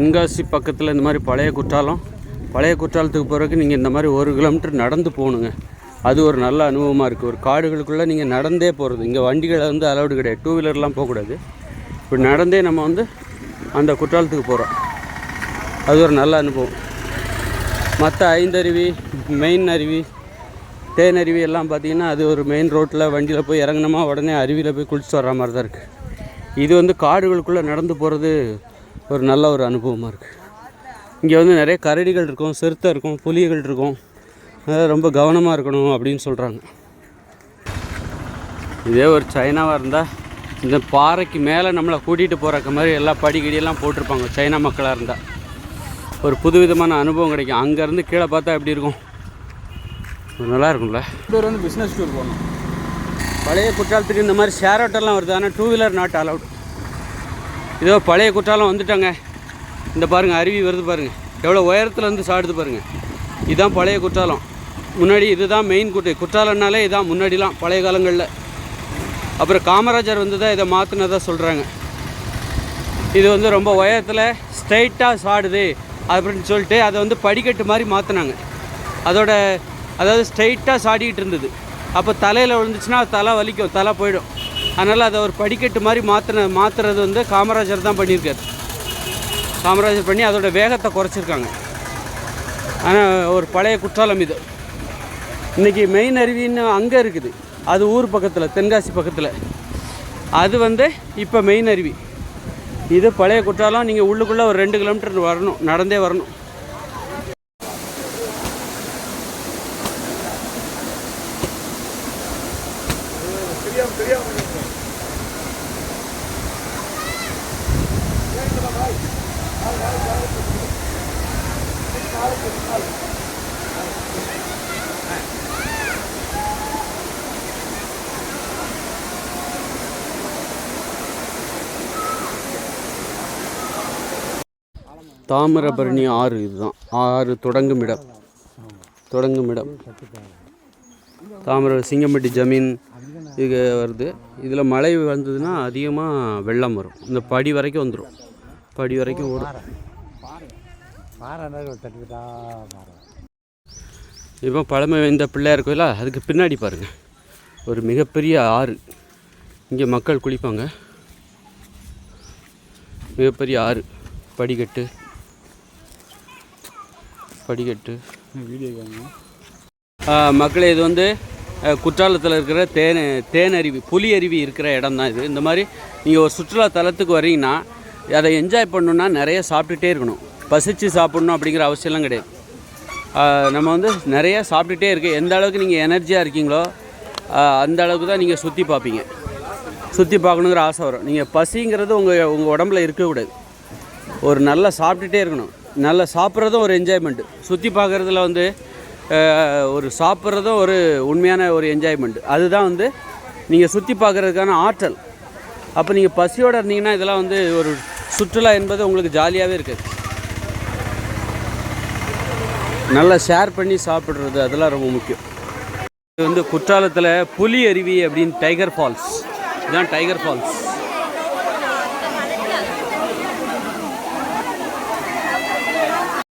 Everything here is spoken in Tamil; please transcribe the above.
தென்காசி பக்கத்தில் இந்த மாதிரி பழைய குற்றாலம். பழைய குற்றாலத்துக்கு போகிறதுக்கு நீங்கள் இந்த மாதிரி ஒரு கிலோமீட்டர் நடந்து போகணுங்க அது ஒரு நல்ல அனுபவமாக இருக்குது ஒரு காடுகளுக்குள்ளே நீங்கள் நடந்தே போகிறது இங்கே வண்டிகளை வந்து அலௌடு கிடையாது. டூ வீலர்லாம் போகக்கூடாது. இப்படி நடந்தே நம்ம வந்து அந்த குற்றாலத்துக்கு போகிறோம் அது ஒரு நல்ல அனுபவம். மற்ற ஐந்தருவி மெயின் அருவி தேனருவி எல்லாம் பார்த்தீங்கன்னா அது ஒரு மெயின் ரோட்டில் வண்டியில் போய் இறங்கினோமா உடனே அருவியில் போய் குளிச்சுட்டு வர்ற மாதிரி தான் இருக்குது இது வந்து காடுகளுக்குள்ளே நடந்து போகிறது ஒரு நல்ல ஒரு அனுபவமாக இருக்குது இங்கே வந்து நிறைய கரடிகள் இருக்கும் சிறுத்தை இருக்கும் புலிகள் இருக்கும். அதனால் ரொம்ப கவனமாக இருக்கணும் அப்படின்னு சொல்கிறாங்க இதே ஒரு சைனாவாக இருந்தால் இந்த பாறைக்கு மேலே நம்மளை கூட்டிகிட்டு போகிறக்க மாதிரி எல்லா படிக்கடியெல்லாம் போட்டிருப்பாங்க சைனா மக்களாக இருந்தால் ஒரு புதுவிதமான அனுபவம் கிடைக்கும். அங்கேருந்து கீழே பார்த்தா எப்படி இருக்கும்? நல்லா இருக்கும்ல. பேர் வந்து பிஸ்னஸ் டூர் போகணும். பழைய குற்றாலத்துக்கு இந்த மாதிரி ஷேர் ஆட்டோலாம் வருது. ஆனால் டூ வீலர் நாட் அலவுட் இதோ பழைய குற்றாலம் வந்துட்டாங்க. இந்த பாருங்கள் அருவி வருது பாருங்கள் எவ்வளோ உயரத்தில் இருந்து சாடுது பாருங்கள் இதுதான் பழைய குற்றாலம். முன்னாடி இதுதான் மெயின் குட்டை குற்றாலம்னாலே இதான் முன்னாடிலாம் பழைய காலங்களில். அப்புறம் காமராஜர் வந்து தான் இதை மாற்றினதாக சொல்கிறாங்க இது வந்து ரொம்ப உயரத்தில் ஸ்ட்ரைட்டாக சாடுது அப்படின்னு சொல்லிட்டு அதை வந்து படிக்கட்டு மாதிரி மாற்றினாங்க அதோட அதாவது ஸ்ட்ரைட்டாக சாடிக்கிட்டு இருந்தது. அப்போ தலையில் விழுந்துச்சுன்னா தலை வலிக்கும் தலை போயிடும். அதனால் அதை ஒரு படிக்கட்டு மாதிரி மாற்றின மாற்றுறது வந்து காமராஜர் தான் பண்ணியிருக்காரு. காமராஜர் பண்ணி அதோட வேகத்தை குறைச்சிருக்காங்க. ஆனால் ஒரு பழைய குற்றாலம் இது. இன்றைக்கி மெயின் அருவின்னு அங்கே இருக்குது. அது ஊர் பக்கத்தில் தென்காசி பக்கத்தில். அது வந்து இப்போ மெயின் அருவி. இது பழைய குற்றாலம் நீங்கள் உள்ளுக்குள்ளே ஒரு ரெண்டு கிலோமீட்டர் வரணும் நடந்தே வரணும். தாமிரபரணி ஆறு இதுதான். ஆறு தொடங்கும் இடம். தொடங்கும் இடம். தாமிர சிங்கம்பட்டி ஜமீன் இது வருது. இதில் மழை வந்ததுன்னா அதிகமாக வெள்ளம் வரும். இந்த படி வரைக்கும் வந்துடும் படி வரைக்கும் ஓடும். தட்டுக்கிட்டா இப்போ பழமை வாய்ந்த பிள்ளையார் கோயிலா அதுக்கு பின்னாடி பாருங்கள் ஒரு மிகப்பெரிய ஆறு. இங்கே மக்கள் குளிப்பாங்க. மிகப்பெரிய ஆறு. படிக்கட்டு. படிக்கட்டு. வீடியோ மக்களே இது வந்து குற்றாலத்தில் இருக்கிற தேன் தேன் அருவி புலி அருவி இருக்கிற இடம் தான் இது. இந்த மாதிரி நீங்கள் ஒரு சுற்றுலா தலத்துக்கு வரீங்கன்னா அதை என்ஜாய் பண்ணணுன்னா நிறைய சாப்பிட்டுட்டே இருக்கணும். பசிச்சு சாப்பிடணும் அப்படிங்கிற அவசியம்லாம் கிடையாது. நம்ம வந்து நிறையா சாப்பிட்டுட்டே இருக்கு எந்த அளவுக்கு நீங்கள் எனர்ஜியாக இருக்கீங்களோ அந்த அளவுக்கு தான் நீங்கள் சுற்றி பார்ப்பீங்க. சுற்றி பார்க்கணுங்கிற ஆசை வரும். நீங்கள் பசிங்கிறது உங்கள் உங்கள் உடம்புல இருக்கக்கூடாது ஒரு நல்லா சாப்பிட்டுட்டே இருக்கணும். நல்லா சாப்பிட்றதும் ஒரு என்ஜாய்மெண்ட்டு சுற்றி பார்க்குறதுல வந்து ஒரு சாப்பிட்றதும் ஒரு உண்மையான ஒரு என்ஜாய்மெண்ட்டு அதுதான் வந்து நீங்கள் சுற்றி பார்க்குறதுக்கான ஆற்றல். அப்போ நீங்கள் பசியோடு இருந்தீங்கன்னா இதெல்லாம் வந்து ஒரு சுற்றுலா என்பது உங்களுக்கு ஜாலியாகவே இருக்குது. நல்லா ஷேர் பண்ணி சாப்பிட்றது அதெல்லாம் ரொம்ப முக்கியம். இது வந்து குற்றாலத்தில் புலி அருவி அப்படின்னு டைகர் ஃபால்ஸ் இதுதான் டைகர் ஃபால்ஸ்